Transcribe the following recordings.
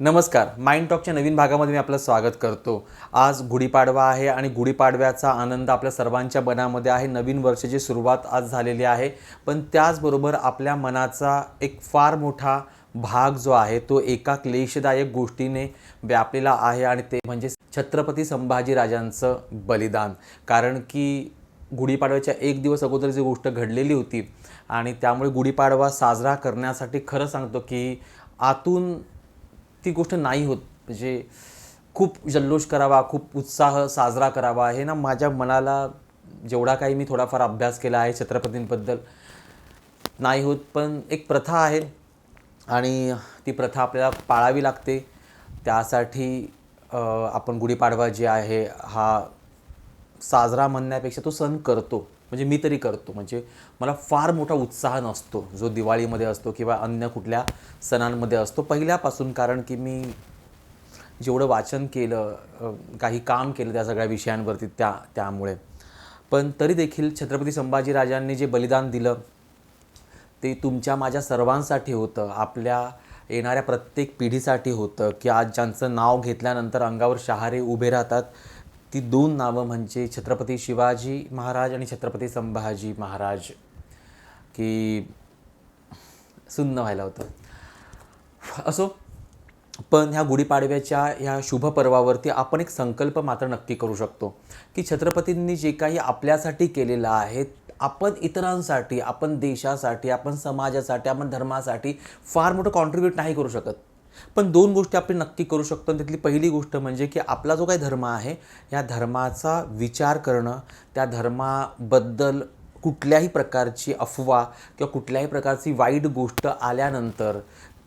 नमस्कार. माइंड टॉकच्या नवीन भागामध्ये मी आपलं स्वागत करतो. आज गुढीपाडवा आहे आणि गुढीपाडव्याचा आनंद आपल्या सर्वांच्या मनामध्ये आहे. नवीन वर्षाची सुरुवात आज झालेली आहे. पण त्याचबरोबर आपल्या मनाचा एक फार मोठा भाग जो आहे तो एका क्लेशदायक गोष्टीने व्यापलेला आहे आणि ते म्हणजे छत्रपती संभाजीराजांचं बलिदान. कारण की गुढीपाडव्याच्या एक दिवस अगोदर जी गोष्ट घडलेली होती आणि त्यामुळे गुढीपाडवा साजरा करण्यासाठी खरं सांगतो की आतून ती गोष्ट नाही होत. म्हणजे खूप जल्लोष करावा खूप उत्साह साजरा करावा. हे ना माझ्या मनाला जेवढा काही मी थोडाफार अभ्यास केला आहे छत्रपतींबद्दल नाही होत. पण एक प्रथा आहे आणि ती प्रथा आपल्याला पाळावी लागते. त्यासाठी आपण गुढीपाडवा जे आहे हा साजरा म्हणण्यापेक्षा तो सण करतो. म्हणजे मी तरी करतो. म्हणजे मला फार मोठा उत्साह नसतो. जो दिवाळीमध्ये असतो किंवा अन्य कुठल्या सणांमध्ये असतो. पहिल्यापासून कारण की मी जेवढं वाचन केलं काही काम केलं त्या सगळ्या विषयांवरती त्या त्यामुळे. पण तरी देखील छत्रपती संभाजीराजांनी जे बलिदान दिलं ते तुमच्या माझ्या सर्वांसाठी होतं. आपल्या येणाऱ्या प्रत्येक पिढीसाठी होतं. की आज ज्यांचं नाव घेतल्यानंतर अंगावर शहारे उभे राहतात ती दोन नावं म्हणजे छत्रपती शिवाजी महाराज आणि छत्रपती संभाजी महाराज. की सुन्न व्हायला होतं. असो पण ह्या गुढीपाडव्याच्या ह्या शुभ पर्वावरती आपण एक संकल्प मात्र नक्की करू शकतो की छत्रपतींनी जे काही आपल्यासाठी केलेलं आहे आपण इतरांसाठी आपण देशासाठी आपण समाजासाठी आपण धर्मासाठी फार मोठं कॉन्ट्रीब्यूट नाही करू शकत. पण दोन गोष्टी आपण नक्की करू शकतो. आणि त्यातली पहिली गोष्ट म्हणजे की आपला जो काही धर्म आहे या धर्माचा विचार करणं त्या धर्माबद्दल कुठल्याही प्रकारची अफवा किंवा कुठल्याही प्रकारची वाईट गोष्ट आल्यानंतर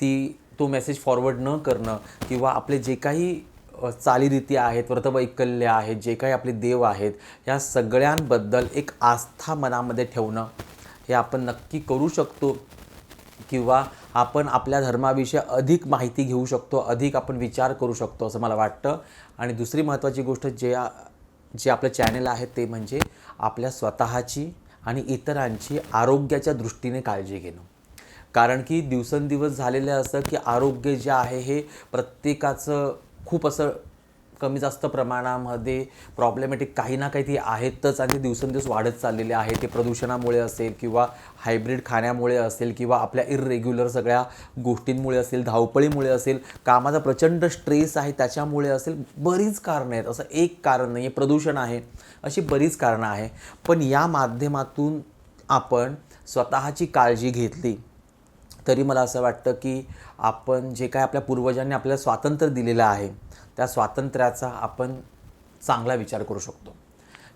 ती तो मेसेज फॉरवर्ड न करणं किंवा आपले जे काही चालीरीती आहेत व्रतवैकल्य आहेत जे काही आपले देव आहेत या सगळ्यांबद्दल एक आस्था मनामध्ये ठेवणं हे आपण नक्की करू शकतो. किंवा आपण आपल्या धर्माविषयी अधिक माहिती घेऊ शकतो अधिक आपण विचार करू शकतो असं मला वाटतं. आणि दुसरी महत्त्वाची गोष्ट जे जे आपलं चॅनल आहे ते म्हणजे आपल्या स्वतःची आणि इतरांची आरोग्याच्या दृष्टीने काळजी घेणं. कारण की दिवसेंदिवस झालेलं असं की आरोग्य जे आहे हे प्रत्येकाचं खूप असं कमी जास्त प्रमाणामध्ये प्रॉब्लेमॅटिक काही ना काही ती आहेतच आणि दिवसेंदिवस वाढत चाललेले आहे. ते प्रदूषणामुळे असेल किंवा हायब्रिड खाण्यामुळे असेल किंवा आपल्या इररेग्युलर सगळ्या गोष्टींमुळे असेल धावपळीमुळे असेल कामाचा प्रचंड स्ट्रेस आहे त्याच्यामुळे असेल बरीच कारणं आहेत. असं एक कारण नाही आहे प्रदूषण आहे. अशी बरीच कारणं आहे. पण या माध्यमातून आपण स्वतःची काळजी घेतली. तरी मला असं वाटतं की आपण जे काय आपल्या पूर्वजांनी आपल्याला स्वातंत्र्य दिलेलं आहे त्या स्वातंत्र्याचा आपण चांगला विचार करू शकतो.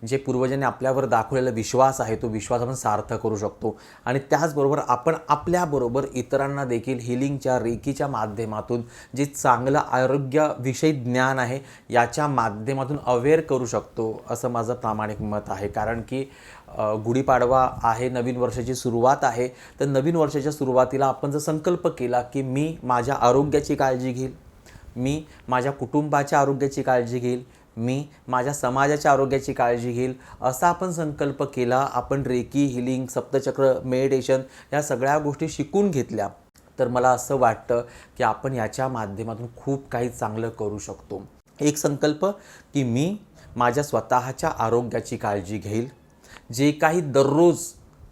जे पूर्वजांनी आपल्यावर दाखवलेला विश्वास आहे तो विश्वास आपण सार्थ करू शकतो. आणि त्याचबरोबर आपण आपल्याबरोबर इतरांना देखील हिलिंगच्या रेकीच्या माध्यमातून जे चांगलं आरोग्याविषयी ज्ञान आहे याच्या माध्यमातून अवेअर करू शकतो असं माझं प्रामाणिक मत आहे. कारण की गुढीपाडवा आहे नवीन वर्षाची सुरुवात आहे. तर नवीन वर्षाच्या सुरुवातीला आपण जर संकल्प केला की मी माझ्या आरोग्याची काळजी घेईल मी माझ्या कुटुंबाच्या आरोग्याची काळजी घेईल. मी माझ्या समाजाच्या आरोग्याची काळजी घेईल. असा आपण संकल्प केला आपण रेकी हिलिंग सप्तचक्र मेडिटेशन या सगळ्या गोष्टी शिकून घेतल्या. तर मला असं वाटतं की आपण याच्या माध्यमातून खूप काही चांगलं करू शकतो. एक संकल्प की मी माझ्या स्वतःच्या आरोग्याची काळजी घेईल. जे काही दररोज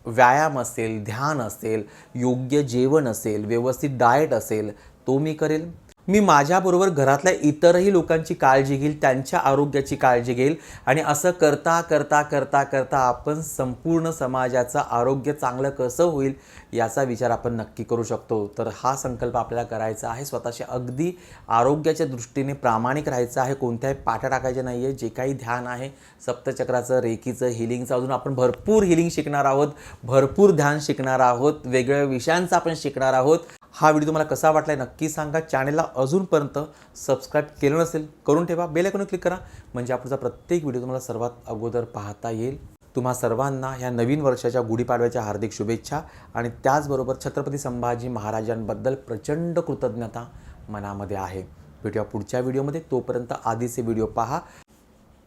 व्यायाम असेल ध्यान असेल योग्य जेवण असेल व्यवस्थित डाएट असेल तो मी करेल. मी माझ्याबरोबर घरातल्या इतरही लोकांची काळजी घेईल त्यांच्या आरोग्याची काळजी घेईल आणि असं करता करता करता करता आपण संपूर्ण समाजाचं आरोग्य चांगलं कसं होईल याचा विचार आपण नक्की करू शकतो. तर हा संकल्प आपल्याला करायचा आहे. स्वतःशी अगदी आरोग्याच्या दृष्टीने प्रामाणिक राहायचं आहे. कोणत्याही पाठ टाकायचे नाही आहे जे काही ध्यान आहे सप्तचक्राचं रेकीचं हिलिंगचं अजून आपण भरपूर हिलिंग शिकणार आहोत भरपूर ध्यान शिकणार आहोत वेगवेगळ्या विषयांचं आपण शिकणार आहोत. हा व्हिडिओ तुम्हाला कसा वाटला नक्की सांगा. चॅनलला अजूनपर्यंत सबस्क्राईब केलं नसेल करून ठेवा. बेल आयकॉन क्लिक करा. म्हणजे आपला प्रत्येक व्हिडिओ तुम्हाला सर्वात अगोदर पाहता येईल. तुम्हा सर्वांना ह्या नवीन वर्षाच्या गुढीपाडव्याच्या हार्दिक शुभेच्छा आणि त्याचबरोबर छत्रपती संभाजी महाराजांबद्दल प्रचंड कृतज्ञता मनामध्ये आहे. भेटूया पुढच्या व्हिडिओमध्ये. तोपर्यंत आधीचे व्हिडिओ पहा.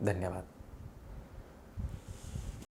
धन्यवाद.